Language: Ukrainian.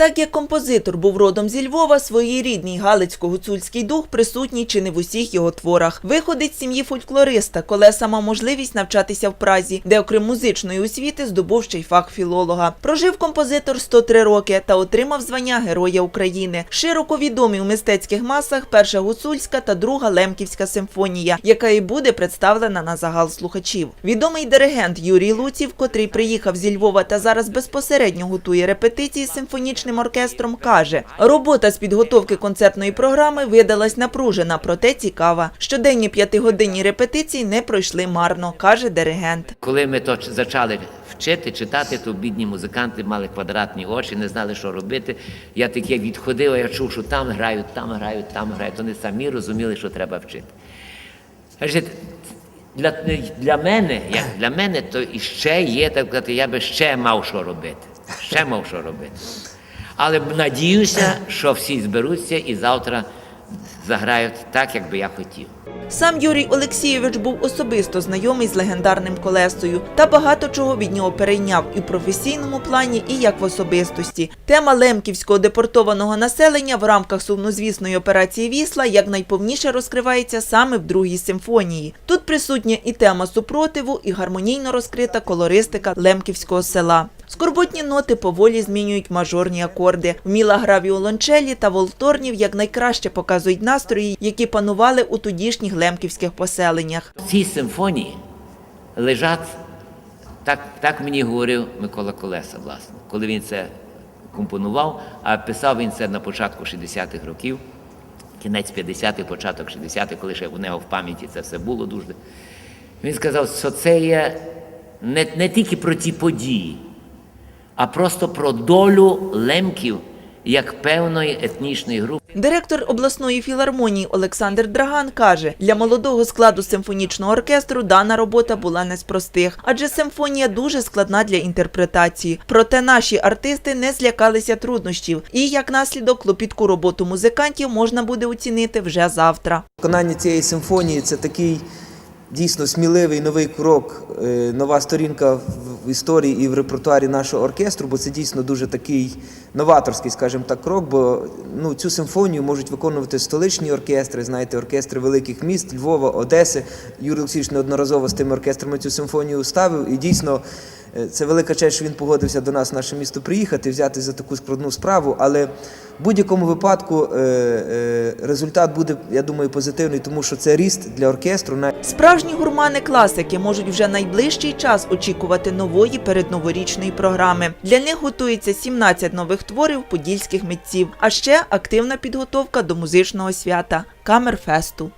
Так як композитор був родом зі Львова, своєрідний галицько-гуцульський дух присутній чи не в усіх його творах. Виходить з сім'ї фольклориста, колеса мав можливість навчатися в Празі, де окрім музичної освіти здобув ще й фах філолога. Прожив композитор 103 роки та отримав звання Героя України. Широко відомі у мистецьких масах перша гуцульська та друга лемківська симфонія, яка і буде представлена на загал слухачів. Відомий диригент Юрій Луців, котрий приїхав зі Львова та зараз безпосередньо готує репетиції з симфонічним оркестром, каже: робота з підготовки концертної програми видалась напружена, проте цікава. Щоденні п'ятигодинні репетиції не пройшли марно, каже диригент. Коли ми то зачали вчити, читати, то бідні музиканти мали квадратні очі, не знали, що робити. Я таке відходив, я чув, що там грають, там грають, там грають. Вони самі розуміли, що треба вчити. Для, для мене, як для мене, то іще є, так сказати, я би ще мав що робити. Ще мав що робити. Але надіюся, що всі зберуться і завтра заграють так, як би я хотів. Сам Юрій Олексійович був особисто знайомий з легендарним колесою та багато чого від нього перейняв і в професійному плані, і як в особистості. Тема лемківського депортованого населення в рамках сумнозвісної операції Вісла якнайповніше розкривається саме в другій симфонії. Тут присутня і тема супротиву, і гармонійно розкрита колористика лемківського села. Скорботні ноти поволі змінюють мажорні акорди. Вміла гра віолончелі та волторнів якнайкраще показують настрої, які панували у тодішніх лемківських поселеннях. В цій симфонії лежать, так, так мені говорив Микола Колеса, власне, коли він це компонував, а писав він це на початку 60-х років, кінець 50-х, початок 60-х, коли ще у нього в пам'яті це все було дуже. Він сказав, що це є не, не тільки про ті події, а просто про долю лемків як певної етнічної групи. Директор обласної філармонії Олександр Драган каже, для молодого складу симфонічного оркестру дана робота була не з простих, адже симфонія дуже складна для інтерпретації. Проте наші артисти не злякалися труднощів, і як наслідок клопітку роботу музикантів можна буде оцінити вже завтра. Виконання цієї симфонії це такий дійсно сміливий новий крок, е, нова сторінка в- історії і в репертуарі нашого оркестру, бо це дійсно дуже такий новаторський, скажімо так, крок. Бо ну, цю симфонію можуть виконувати столичні оркестри, знаєте, оркестри великих міст, Львова, Одеси. Юрій Олексійович неодноразово з тими оркестрами цю симфонію ставив. І дійсно е, це велика честь, що він погодився до нас в наше місто приїхати, взяти за таку складну справу. Але в будь-якому випадку е, е, результат буде, я думаю, позитивний, тому що це ріст для оркестру. Справжні гурмани класики можуть вже найближчий час очікувати нової передноворічної програми. Для них готується 17 нових творів подільських митців, а ще активна підготовка до музичного свята Камерфесту.